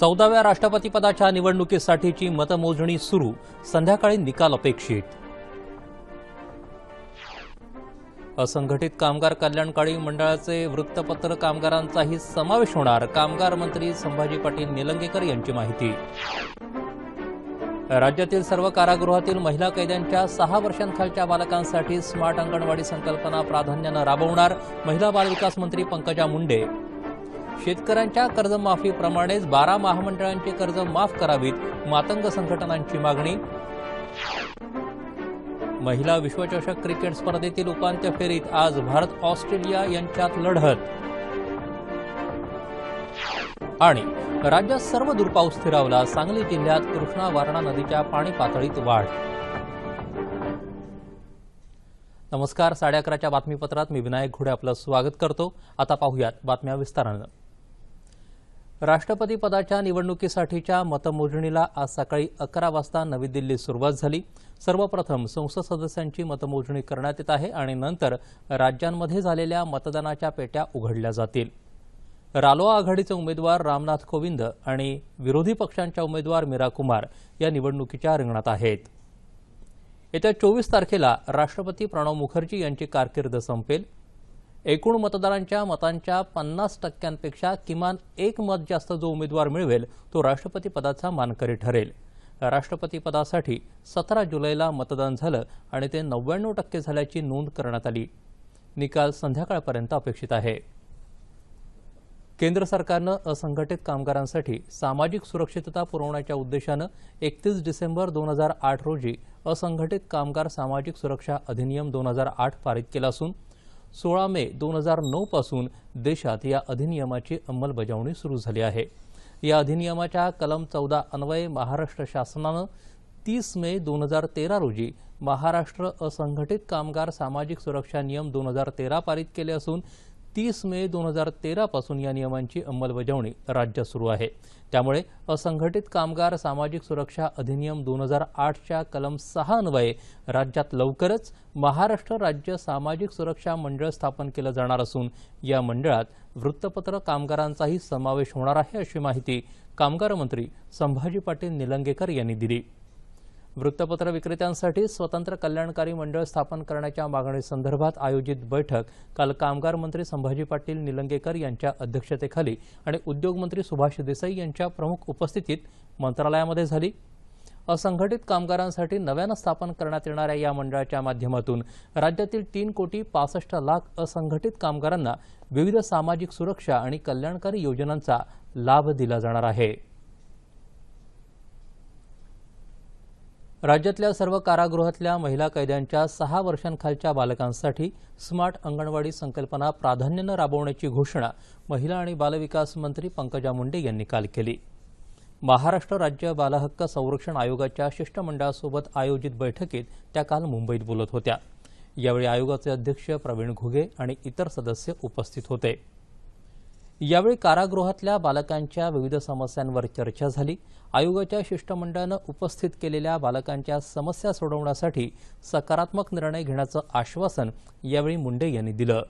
चौदाव्या राष्ट्रपतीपदाच्या निवडणुकीसाठीची मतमोजणी सुरू. संध्याकाळी निकाल अपेक्षित. असंघटित कामगार कल्याणकारी मंडळाचे वृत्तपत्र कामगारांचाही समावेश होणार. कामगार मंत्री संभाजी पाटील निलंगेकर यांची माहिती. राज्यातील सर्व कारागृहातील महिला कैद्यांच्या सहा वर्षांखालच्या बालकांसाठी स्मार्ट अंगणवाडी संकल्पना प्राधान्यानं राबवणार महिला बालविकास मंत्री पंकजा मुंडे. शेतकऱ्यांच्या कर्जमाफीप्रमाणेच बारा महामंडळांची कर्ज माफ करावीत मातंग संघटनांची मागणी. महिला विश्वचषक क्रिकेट स्पर्धेतील उपांत्य फेरीत आज भारत ऑस्ट्रेलिया यांच्यात लढत. आणि राज्यात सर्व दूर पाऊस स्थिरावला सांगली जिल्ह्यात कृष्णा वारणा नदीच्या पाणी पातळीत वाढ. नमस्कार साडे अकराच्या बातमीपत्रात मी विनायक घोडे आपलं स्वागत करतो. आता पाहूयात बातम्या विस्तारानं. राष्ट्रपती पदाच्या निवडणुकीसाठीच्या मतमोजणीला आज सकाळी अकरा वाजता नवी दिल्लीत सुरुवात झाली. सर्वप्रथम संसद सदस्यांची मतमोजणी करण्यात येत आहे आणि नंतर राज्यांमध्ये झालेल्या मतदानाच्या पेट्या उघडल्या जातील. रालोआ आघाडीचे उमेदवार रामनाथ कोविंद आणि विरोधी पक्षांच्या उमेदवार मीरा कुमार या निवडणुकीच्या रिंगणात आहेत. येत्या चोवीस तारखेला राष्ट्रपती प्रणव मुखर्जी यांची कारकीर्द संपेल. एकूण मतदारांच्या मतांच्या पन्नास टक्क्यांपेक्षा किमान एक मत जास्त जो उमेदवार मिळवेल तो राष्ट्रपती पदाचा मानकरी ठरेल. राष्ट्रपती पदासाठी सतरा जुलैला मतदान झालं आणि ते नव्याण्णव टक्के झाल्याची नोंद करण्यात आली. निकाल संध्याकाळपर्यंत अपेक्षित आहे. केंद्र सरकारनं असंघटित कामगारांसाठी सामाजिक सुरक्षितता पुरवण्याच्या उद्देशानं एकतीस डिसेंबर दोन हजार आठ रोजी असंघटित कामगार सामाजिक सुरक्षा अधिनियम दोन हजार आठ पारित केला असून सोळा मे दोन हजार नऊपासून देशात या अधिनियमाची अंमलबजावणी सुरू झाली आहे. या अधिनियमाच्या कलम चौदा अन्वये महाराष्ट्र शासनानं तीस मे दोन हजार तेरा रोजी महाराष्ट्र असंघटित कामगार सामाजिक सुरक्षा नियम दोन हजार तेरा पारित केले असून तीस मे दोन हजार तेरापासून या नियमांची अंमलबजावणी राज्यात सुरू आहे. त्यामुळे असंघटित कामगार सामाजिक सुरक्षा अधिनियम दोन हजार आठच्या कलम सहा अन्वये राज्यात लवकरच महाराष्ट्र राज्य सामाजिक सुरक्षा मंडळ स्थापन केलं जाणार असून या मंडळात वृत्तपत्र कामगारांचाही समावेश होणार आहे अशी माहिती कामगार मंत्री संभाजी पाटील निलंगेकर यांनी दिली. वृत्तपत्र विक्रेत्यांसाठी स्वतंत्र कल्याणकारी मंडळ स्थापन करण्याच्या मागणीसंदर्भात आयोजित बैठक काल कामगार मंत्री संभाजी पाटील निलंगेकर यांच्या अध्यक्षतेखाली आणि उद्योगमंत्री सुभाष देसाई यांच्या प्रमुख उपस्थितीत मंत्रालयामध्ये झाली. असंघटित कामगारांसाठी नव्यानं स्थापन करण्यात येणाऱ्या या मंडळाच्या माध्यमातून राज्यातील तीन कोटी पासष्ट लाख असंघटित कामगारांना विविध सामाजिक सुरक्षा आणि कल्याणकारी योजनांचा लाभ दिला जाणार आहे. राज्यातल्या सर्व कारागृहातल्या महिला कैद्यांच्या सहा वर्षांखालच्या बालकांसाठी स्मार्ट अंगणवाडी संकल्पना प्राधान्यानं राबवण्याची घोषणा महिला आणि बालविकास मंत्री पंकजा मुंडे यांनी काल केली. महाराष्ट्र राज्य बालहक्क संरक्षण आयोगाच्या शिष्टमंडळासोबत आयोजित बैठकीत त्या काल मुंबईत बोलत होत्या. यावेळी आयोगाचे अध्यक्ष प्रवीण घुगे आणि इतर सदस्य उपस्थित होते. यावेळी कारागृहातल्या बालकांच्या विविध समस्यांवर चर्चा झाली. आयोगाच्या शिष्टमंडळानं उपस्थित केलेल्या बालकांच्या समस्या सोडवण्यासाठी सकारात्मक निर्णय घेण्याचं आश्वासन यावेळी मुंडे यांनी दिलं.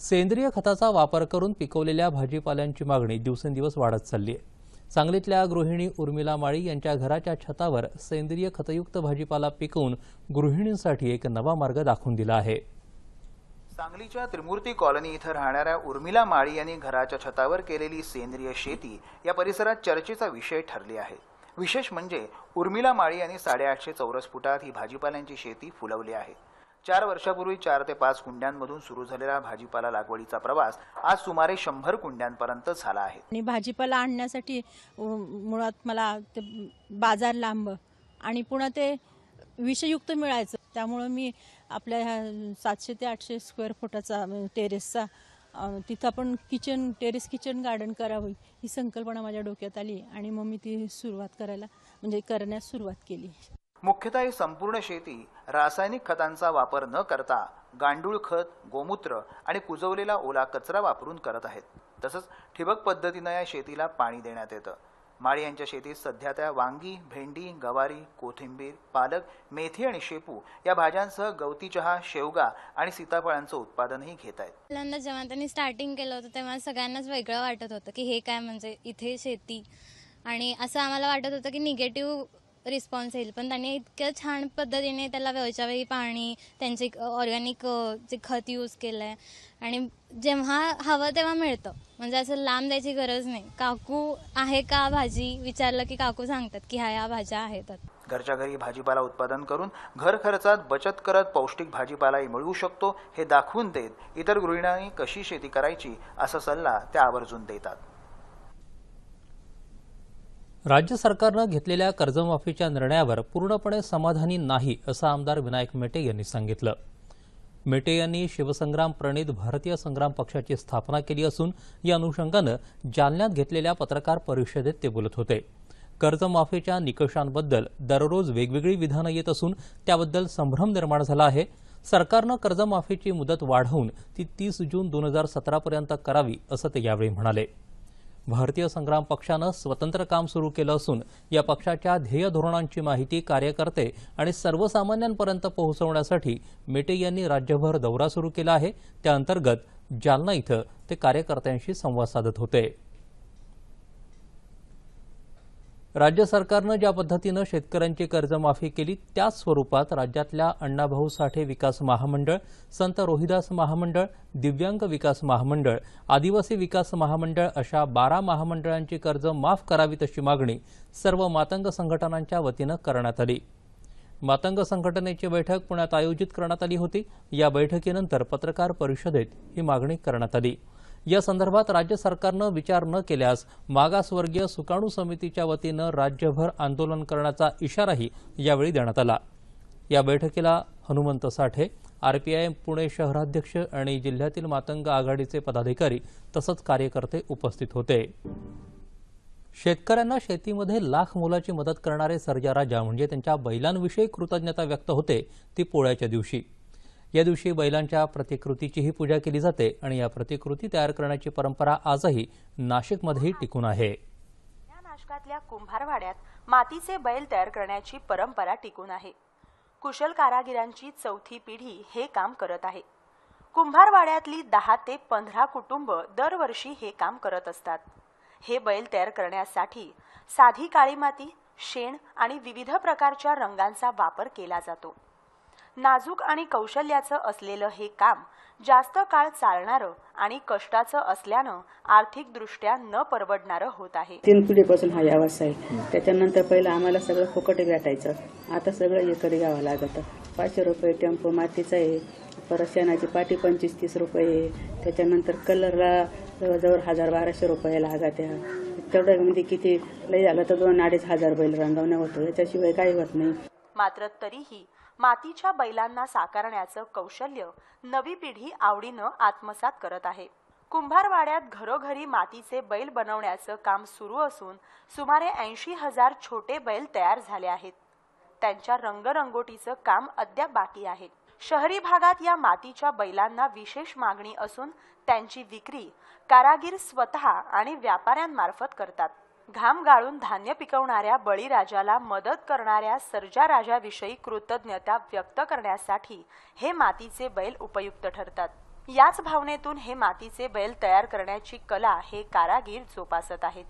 सेंद्रिय खताचा वापर करून पिकवलेल्या भाजीपाल्यांची मागणी दिवसेंदिवस वाढत चालली आहे सांगलीतल्या गृहिणी उर्मिला माळी यांच्या घराच्या छतावर सेंद्रिय खतयुक्त भाजीपाला पिकवून गृहिणींसाठी एक नवा मार्ग दाखवून दिला आहे. सांगलीच्या त्रिमूर्ती कॉलनी इथं राहणाऱ्या उर्मिला माळी यांनी घराच्या छतावर केलेली सेंद्रिय शेती या परिसरात चर्चेचा विषय ठरली आहे. विशेष म्हणजे उर्मिला माळी यांनी साडेआठशे चौरस फुटात ही भाजीपाल्यांची शेती फुलवली आहे. चार वर्षापूर्वी चार ते पाच कुंड्यांमधून सुरू झालेला भाजीपाला लागवडीचा प्रवास आज सुमारे शंभर कुंड्यांपर्यंत झाला आहे. आणि भाजीपाला आणण्यासाठी मुळात मला ते बाजार लांब आणि पुन्हा ते विषयुक्त मिळायचं. त्यामुळं मी आपल्या ह्या सातशे ते आठशे स्क्वेअर फुटाचा टेरेसचा तिथं आपण किचन टेरेस किचन गार्डन करावं ही संकल्पना माझ्या डोक्यात आली आणि मग मी ती सुरुवात करायला म्हणजे करण्यास सुरुवात केली. मुख्यतः ही संपूर्ण शेती रासायनिक खतांचा वापर न करता गांडूळ खत गोमूत्र आणि कुजवलेला ओला कचरा वापरून करत आहेत. तसंच ठिबक पद्धतीनं या शेतीला पाणी देण्यात येतं. माळी यांच्या शेतीत सध्या त्या वांगी भेंडी गवारी कोथिंबीर पालक मेथी आणि शेपू या भाज्यांसह गवती चहा शेवगा आणि सीताफळांचं उत्पादनही घेत आहेत. पहिल्यांदा जेव्हा त्यांनी स्टार्टिंग केलं होतं तेव्हा सगळ्यांनाच वेगळं वाटत होतं की हे काय म्हणजे इथे शेती. आणि असं आम्हाला वाटत होतं की निगेटिव्ह रिस्पॉन्स येईल. पण त्यांनी इतक्या छान पद्धतीने त्याला वेळच्या वेळी पाणी त्यांचे ऑर्गॅनिक जे खत यूज केलं आहे आणि जेव्हा हवं तेव्हा मिळतं. म्हणजे असं लांब द्यायची गरज नाही. काकू आहे का भाजी? विचारलं की काकू सांगतात की ह्या ह्या भाज्या आहेत. घरच्या घरी भाजीपाला उत्पादन करून घर खर्चात बचत करत पौष्टिक भाजीपालाही मिळवू शकतो हे दाखवून देत इतर गृहिणांनी कशी शेती करायची असा सल्ला त्या आवर्जून देतात. राज्य सरकारनं घेतलेल्या कर्जमाफीच्या निर्णयावर पूर्णपणे समाधानी नाही असं आमदार विनायक मेटे यांनी सांगितलं. मेटे यांनी शिवसंग्राम प्रणित भारतीय संग्राम पक्षाची स्थापना केली असून या अनुषंगानं जालन्यात घेतलेल्या पत्रकार परिषदेत ते बोलत होते. कर्जमाफीच्या निकषांबद्दल दररोज वेगवेगळी विधानं येत असून त्याबद्दल संभ्रम निर्माण झाला आहे. सरकारनं कर्जमाफीची मुदत वाढवून ती तीस जून दोन हजार सतरापर्यंत करावी असं ते यावेळी म्हणाले. भारतीय संग्राम पक्षानं स्वतंत्र काम सुरू केलं असून या पक्षाच्या ध्येय धोरणांची माहिती कार्यकर्ते आणि सर्वसामान्यांपर्यंत पोहोचवण्यासाठी मेटे यांनी राज्यभर दौरा सुरू केला आहे. त्याअंतर्गत जालना इथं ते कार्यकर्त्यांशी संवाद साधत होते. राज्य सरकारनं ज्या पद्धतीनं शेतकऱ्यांची कर्जमाफी केली त्याच स्वरूपात राज्यातल्या अण्णाभाऊ साठे विकास महामंडळ संत रोहिदास महामंडळ दिव्यांग विकास महामंडळ आदिवासी विकास महामंडळ अशा बारा महामंडळांची कर्ज माफ करावीत अशी मागणी सर्व मातंग संघटनांच्या वतीनं करण्यात आली. मातंग संघटनेची बैठक पुण्यात आयोजित करण्यात आली होती. या बैठकीनंतर पत्रकार परिषदेत ही मागणी करण्यात आली. या संदर्भात राज्य सरकारनं विचार न केल्यास मागासवर्गीय सुकाणू समितीच्या वतीनं राज्यभर आंदोलन करण्याचा इशाराही यावेळी देण्यात आला. या बैठकीला हनुमंत साठे आरपीआय पुणे शहराध्यक्ष आणि जिल्ह्यातील मातंग आघाडीचे पदाधिकारी तसंच कार्यकर्ते उपस्थित होते. शेतकऱ्यांना शेतीमध्ये लाख मोलाची मदत करणारे सर्जा राजा म्हणजे त्यांच्या बैलांविषयी कृतज्ञता व्यक्त होते ती पोळ्याच्या दिवशी. या दिवशी बैलांच्या प्रतिकृतीचीही पूजा केली जाते आणि या प्रतिकृती तयार करण्याची परंपरा आजही नाशिकमध्येही टिकून आहे. या नाशकातल्या कुंभारवाड्यात मातीचे बैल तयार करण्याची परंपरा टिकून आहे. कुशल कारागिरांची चौथी पिढी हे काम करत आहे. कुंभारवाड्यातली दहा ते पंधरा कुटुंब दरवर्षी हे काम करत असतात. हे बैल तयार करण्यासाठी साधी काळी माती शेण आणि विविध प्रकारच्या रंगांचा वापर केला जातो. नाजूक आणि कौशल्याचं असलेलं हे काम जास्त काळ चालणारं आणि कष्टाचं असल्यानं आर्थिकदृष्ट्या न परवडणारं होत आहे. तीन पिढीपासून हा व्यवसाय त्याच्यानंतर पहिलं आम्हाला सगळं फुकट भेटायचं. आता सगळं एकरी घ्यावं लागतं. पाचशे रुपये टेम्पो मातीचा आहे. परत शेणाची पाटी पंचवीस तीस रुपये आहे. त्याच्यानंतर कलरला जवळजवळ हजार बाराशे रुपये लागत्या. तेवढं म्हणजे किती लय झालं तर दोन अडीच हजार बैल रंगवणं होतं. याच्याशिवाय काही होत नाही. मात्र तरीही मातीच्या बैलांना साकारण्याचं कौशल्य नवी पिढी आवडीनं आत्मसात करत आहे. कुंभारवाड्यात घरोघरी मातीचे बैल बनवण्याचं काम सुरू असून सुमारे ऐंशी हजार छोटे बैल तयार झाले आहेत. त्यांच्या रंगरंगोटीचं काम अद्याप बाकी आहे. शहरी भागात या मातीच्या बैलांना विशेष मागणी असून त्यांची विक्री कारागीर स्वतः आणि व्यापाऱ्यांमार्फत करतात. घाम गाळून धान्य पिकवणाऱ्या बळीराजाला मदत करणाऱ्या सर्जा राजाविषयी कृतज्ञता व्यक्त करण्यासाठी हे मातीचे बैल उपयुक्त ठरतात. याच भावनेतून हे मातीचे बैल तयार करण्याची कला हे कारागीर जोपासत आहेत.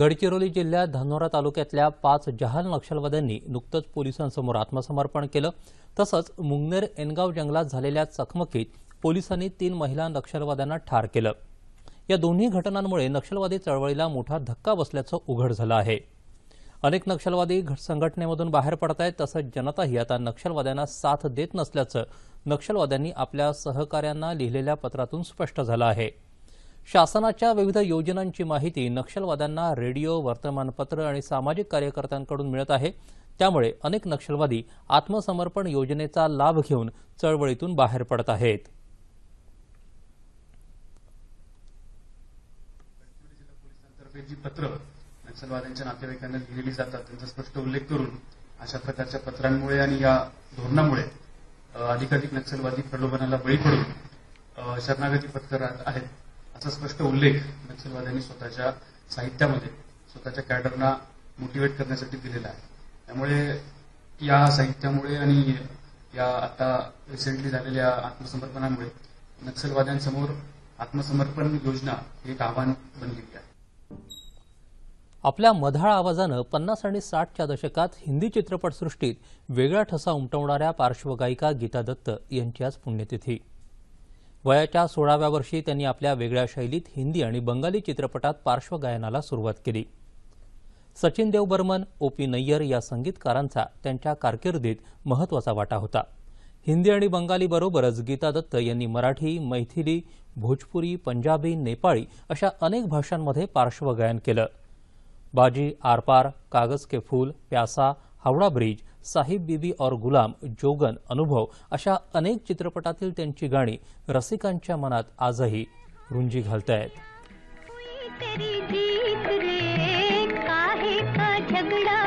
गडचिरोली जिल्ह्यात धानोरा तालुक्यातल्या पाच जहाल नक्षलवाद्यांनी नुकतंच पोलिसांसमोर आत्मसमर्पण केलं. तसंच मुंगनेर एनगाव जंगलात झालेल्या चकमकीत पोलिसांनी तीन महिला नक्षलवाद्यांना ठार केलं. या दोन्ही घटनांमुळे नक्षलवादी चळवळीला मोठा धक्का बसल्याचं उघड झालं आहे. अनेक नक्षलवादी घ- संघटनेमधून बाहेर पडत आहेत तसंच जनताही आता नक्षलवाद्यांना साथ देत नसल्याचं नक्षलवाद्यांनी आपल्या सहकाऱ्यांना लिहिलेल्या पत्रातून स्पष्ट झालं आहे. शासनाच्या विविध योजनांची माहिती नक्षलवाद्यांना रेडिओ वर्तमानपत्र आणि सामाजिक कार्यकर्त्यांकडून मिळत आहे. त्यामुळे अनेक नक्षलवादी आत्मसमर्पण योजनेचा लाभ घेऊन चळवळीतून बाहेर पडत आहेत. जी पत्र नक्षलवाद्यांच्या नातेवाईकांना लिहिलेली जातात त्यांचा स्पष्ट उल्लेख करून अशा प्रकारच्या पत्रांमुळे आणि या धोरणामुळे अधिकाधिक नक्षलवादी प्रलोभनाला बळी पडून शरणागती पत्करात आहेत असा स्पष्ट उल्लेख नक्षलवाद्यांनी स्वतःच्या साहित्यामध्ये स्वतःच्या कॅडरना मोटिवेट करण्यासाठी दिलेला आहे. त्यामुळे या साहित्यामुळे आणि या आता रिसेंटली झालेल्या आत्मसमर्पणामुळे नक्षलवाद्यांसमोर आत्मसमर्पण योजना हे एक आव्हान बनलेली आहे. आपल्या मधाळ आवाजानं पन्नास आणि साठच्या दशकात हिंदी चित्रपटसृष्टीत वेगळा ठसा उमटवणाऱ्या पार्श्वगायिका गीता दत्त यांची आज पुण्यतिथी. वयाच्या सोळाव्या वर्षी त्यांनी आपल्या वेगळ्या शैलीत हिंदी आणि बंगाली चित्रपटात पार्श्वगायनाला सुरुवात केली. सचिन देव बर्मन ओ पी नय्यर या संगीतकारांचा त्यांच्या कारकिर्दीत महत्त्वाचा वाटा होता. हिंदी आणि बंगाली बरोबरच गीता दत्त यांनी मराठी मैथिली भोजपुरी पंजाबी नेपाळी अशा अनेक भाषांमध्ये पार्श्वगायन केलं. बाजी आरपार कागज के फूल प्यासा हावडा ब्रिज साहिब बीबी और गुलाम जोगन अनुभव अशा अनेक चित्रपटातील त्यांची गाणी रसिकांच्या मनात आजही रुंजी घालतायत. आहेत झगड़ा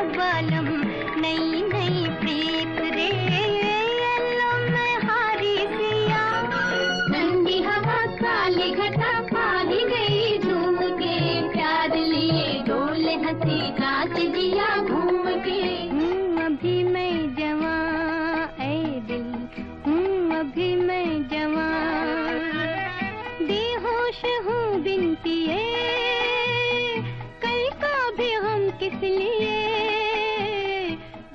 डोले हंसी नाच जिया घूम के। हूँ अभी मैं जवां ऐ दिल। हूँ अभी मैं जवां। बेहोश हूँ बिनती कल का भी हम किस लिए?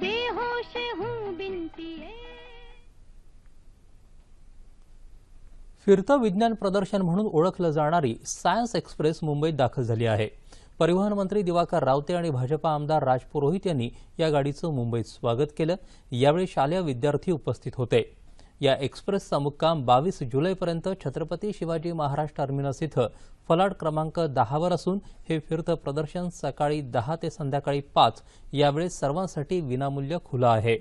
बेहोश हूँ बिनती फिरतं विज्ञान प्रदर्शन म्हणून ओळखलं जाणारी सायन्स एक्सप्रेस मुंबईत दाखल झाली आहे. परिवहन मंत्री दिवाकर रावते आणि भाजपा आमदार राज पुरोहित यांनी या गाडीचं मुंबईत स्वागत केलं. यावेळी शालेय विद्यार्थी उपस्थित होते. या एक्सप्रेसचा मुक्काम बावीस जुलैपर्यंत छत्रपती शिवाजी महाराज टर्मिनस इथं फलाट क्रमांक दहावर असून हे फिरतं प्रदर्शन सकाळी दहा ते संध्याकाळी पाच यावेळी सर्वांसाठी विनामूल्य खुलं आहे.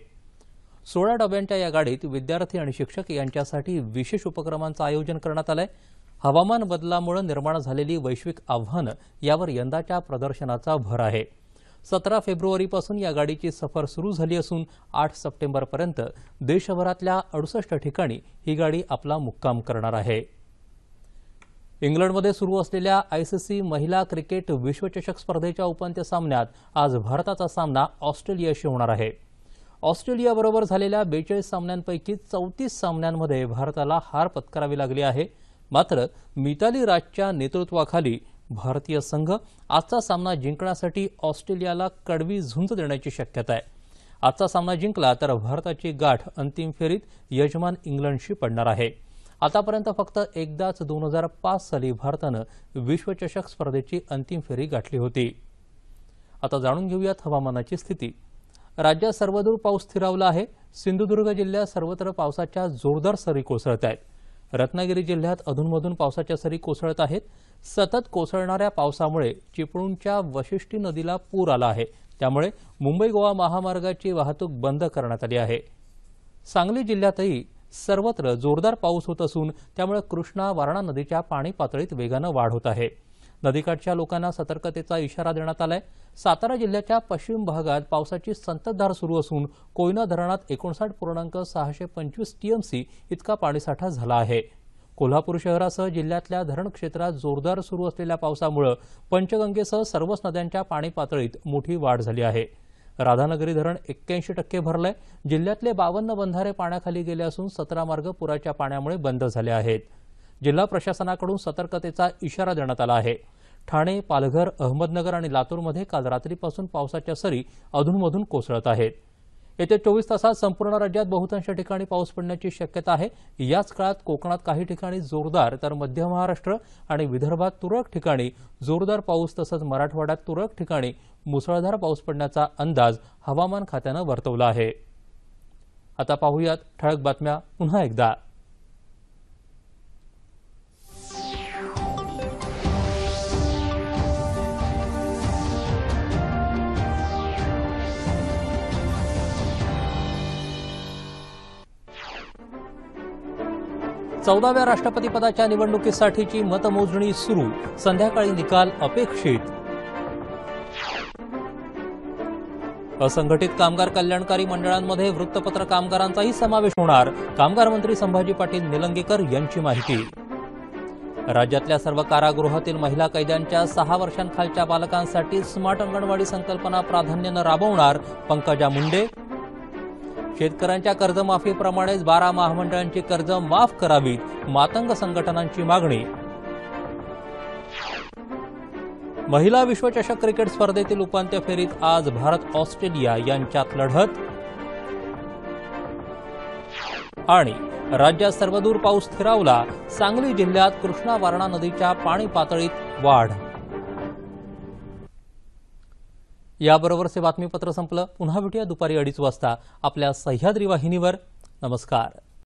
सोळा डब्यांच्या या गाडीत विद्यार्थी आणि शिक्षक यांच्यासाठी विशेष उपक्रमांचं आयोजन करण्यात आलं आहे हवामान बदलामुळे निर्माण झालेली वैश्विक आव्हानं यावर यंदाच्या प्रदर्शनाचा भर आहे. सतरा फेब्रुवारीपासून या गाडीची सफर सुरू झाली असून आठ सप्टेंबरपर्यंत देशभरातल्या अडुसष्ट ठिकाणी ही गाडी आपला मुक्काम करणार आहे. इंग्लंडमध्ये सुरू असलेल्या आयसीसी महिला क्रिकेट विश्वचषक स्पर्धेच्या उपांत्य सामन्यात आज भारताचा सामना ऑस्ट्रेलियाशी होणार आहे. ऑस्ट्रेलियाबरोबर झालेल्या बेचाळीस सामन्यांपैकी चौतीस सामन्यांमध्ये भारताला हार पत्करावी लागली आहे. मात्र मिताली राजच्या नेतृत्वाखाली भारतीय संघ आजचा सामना जिंकण्यासाठी ऑस्ट्रेलियाला कडवी झुंज देण्याची शक्यता आहे. आजचा सामना जिंकला तर भारताची गाठ अंतिम फेरीत यजमान इंग्लंडशी पडणार आहे. आतापर्यंत फक्त एकदाच दोन हजार पाच साली भारतानं विश्वचषक स्पर्धेची अंतिम फेरी गाठली होती. आता जाणून घेऊयात हवामानाची स्थिती. राज्यात सर्वदूर पाऊस स्थिरावला आहे. सिंधुदुर्ग जिल्ह्यात सर्वत्र पावसाच्या जोरदार सरी कोसळत आहेत. रत्नागिरी जिल्ह्यात अधूनमधून पावसाच्या सरी कोसळत आहेत. सतत कोसळणाऱ्या पावसामुळे चिपळूणच्या वशिष्ठी नदीला पूर आला आहे. त्यामुळे मुंबई गोवा महामार्गाची वाहतूक बंद करण्यात आली आहे. सांगली जिल्ह्यातही सर्वत्र जोरदार पाऊस होत असून त्यामुळे कृष्णा वारणा नदीच्या पाणी पातळीत वेगानं वाढ होत आहे. नदीकाठच्या लोकांना सतर्कतेचा इशारा देण्यात आलाय. सातारा जिल्ह्याच्या पश्चिम भागात पावसाची संततधार सुरू असून कोयना धरणात एकोणसाठ पूर्णांक सहाशे पंचवीस टीएमसी इतका पाणीसाठा झाला आहे. कोल्हापूर शहरासह जिल्ह्यातल्या धरण क्षेत्रात जोरदार सुरू असलेल्या पावसामुळे पंचगंगेसह सर्वच नद्यांच्या पाणी पातळीत मोठी वाढ झाली आहे. राधानगरी धरण एक्क्याऐंशी टक्के भरलंय. जिल्ह्यातले बावन्न बंधारे पाण्याखाली गेले असून सतरा मार्ग पुराच्या पाण्यामुळे बंद झाले आहेत. जिल्हा प्रशासनाकडून सतर्कतेचा इशारा देण्यात आला आहे. ठाणे पालघर अहमदनगर आणि लातूरमध्ये काल रात्रीपासून पावसाच्या सरी अधूनमधून कोसळत आहेत. येत्या चोवीस तासात संपूर्ण राज्यात बहुतांश ठिकाणी पाऊस पडण्याची शक्यता आहे. याच काळात कोकणात काही ठिकाणी जोरदार तर मध्य महाराष्ट्र आणि विदर्भात तुरळक ठिकाणी जोरदार पाऊस तसंच मराठवाड्यात तुरळक ठिकाणी मुसळधार पाऊस पडण्याचा अंदाज हवामान खात्यानं वर्तवला आहे. आता पाहूयात ठळक बातम्या पुन्हा एकदा. चौदाव्या राष्ट्रपतीपदाच्या निवडणुकीसाठीची मतमोजणी सुरू. संध्याकाळी निकाल अपेक्षित. असंघटित कामगार कल्याणकारी मंडळांमध्ये वृत्तपत्र कामगारांचाही समावेश होणार. कामगार मंत्री संभाजी पाटील निलंगेकर यांची माहिती. राज्यातल्या सर्व कारागृहातील महिला कैद्यांच्या सहा वर्षांखालच्या बालकांसाठी स्मार्ट अंगणवाडी संकल्पना प्राधान्यानं राबवणार पंकजा मुंडे. शेतकऱ्यांच्या कर्जमाफीप्रमाणेच बारा महामंडळांची कर्ज माफ करावीत मातंग संघटनांची मागणी. महिला विश्वचषक क्रिकेट स्पर्धेतील उपांत्य फेरीत आज भारत ऑस्ट्रेलिया यांच्यात लढत. आणि राज्यात सर्वदूर पाऊस स्थिरावला सांगली जिल्ह्यात कृष्णा वारणा नदीच्या पाणी पातळीत वाढ. याबरोबरच हे बातमीपत्र संपलं. पुन्हा भेटूया दुपारी अडीच वाजता आपल्या सह्याद्री वाहिनीवर. नमस्कार.